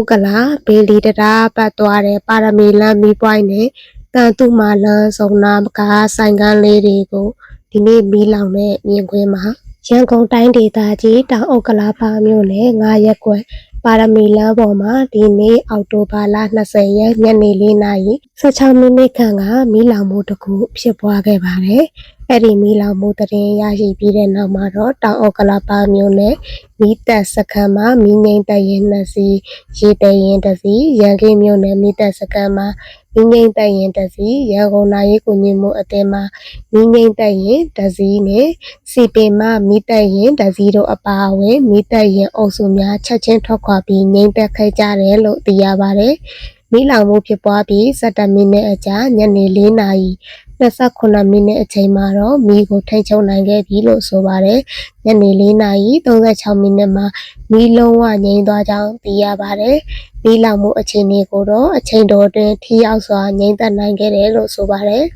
တ်ကလာဘေလီတရာပတ်သွားတဲ့ပါရမီလမ်းမီးပွိုင်းနဲ့တန်တုမာလမ်းစုံနာကဆိုင်ကန်းလေးတွေကိုဒီနေ့မီးလောင်တဲ့မြင်ကွင်းမှာရန်ကုန်တိုင်းဒေသကြီးတောင်ဥက္ကလာပါမြို့နယ်9ရက်ကွယ်ပါရမီလမ်းပေါ်မှာဒီနေ့အောက်တိုဘာလ20ရက်ညနေ4နာရီ16မိနစ်ခန့်ကမီးလောင်မှုတစ်ခုဖြစ်ပွားခဲ့ပါတယ်။ အဲ့ဒီမီးလောင်မှုတရင်ရရှိပြီးတဲ့နောက်မှာတော့တောင်ဥက္ကလာပါမြို့နယ်မီးတပ်စခန်းမှာမီးငိမ့်တပ်ရင်နှစ်စီးရေတရင်တစ်စီးရန်ကင်းမြို့နယ်မီးတပ်စခန်းမှာမီးငိမ့်တပ်ရင်တစ်စီးရန်ကုန်နိုင်ရေးကိုညင်မှုအတဲမှာမီးငိမ့်တပ်ရင်တစ်စီးနဲ့စီပင်မမီးတပ်ရင်တစ်စီးတို့အပါအဝင်မီးတပ်ရင်အုပ်စုများချက်ချင်းထွက်ခွာပြီးငိမ့်သက်ခဲ့ကြတယ်လို့သိရပါတယ်။မီးလောင်မှုဖြစ်ပွားပြီး17မိနစ်အကြာညနေ4နာရီ 29မိနစ်အချိန်မှာတော့မီးကိုထိန်းချုပ်နိုင်ခဲ့ပြီလို့ဆိုပါတယ်။ညနေ4နာရီ36မိနစ်မှာမီးလုံးဝငြိမ်းသွားကြောင်းသိရပါတယ်။မီးလောင်မှုအခြေအနေကိုတော့အချိန်တော်အတွင်းထိရောက်စွာငြိမ်းသက်နိုင်ခဲ့တယ်လို့ဆိုပါတယ်။